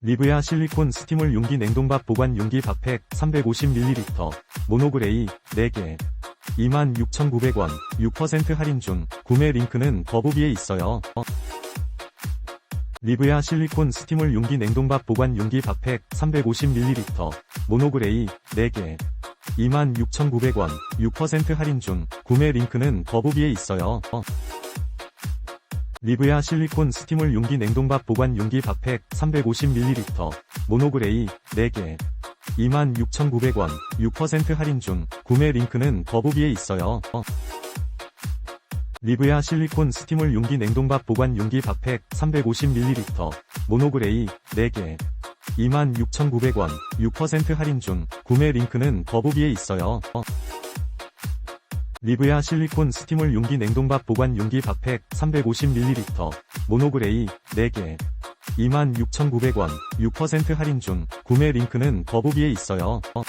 리브야 실리콘 스티물 용기 냉동밥 보관 용기 밥팩 350ml 모노그레이 4개 26,900원 6% 할인 중 구매 링크는 더보기에 있어요. 어. 리브야 실리콘 스티물 용기 냉동밥 보관 용기 밥팩 350ml 모노그레이 4개 26,900원 6% 할인 중 구매 링크는 더보기에 있어요. 어. 리브야 실리콘 스티물 용기 냉동밥 보관 용기 밥팩 350ml 모노그레이 4개 26,900원 6% 할인 중 구매 링크는 더보기에 있어요. 어. 리브야 실리콘 스티물 용기 냉동밥 보관 용기 밥팩 350ml 모노그레이 4개 26,900원 6% 할인 중 구매 링크는 더보기에 있어요. 어. 리브야 실리콘 스티물 용기 냉동밥 보관 용기 밥팩 350ml 모노그레이 4개 26,900원 6% 할인 중 구매 링크는 더보기에 있어요. 어.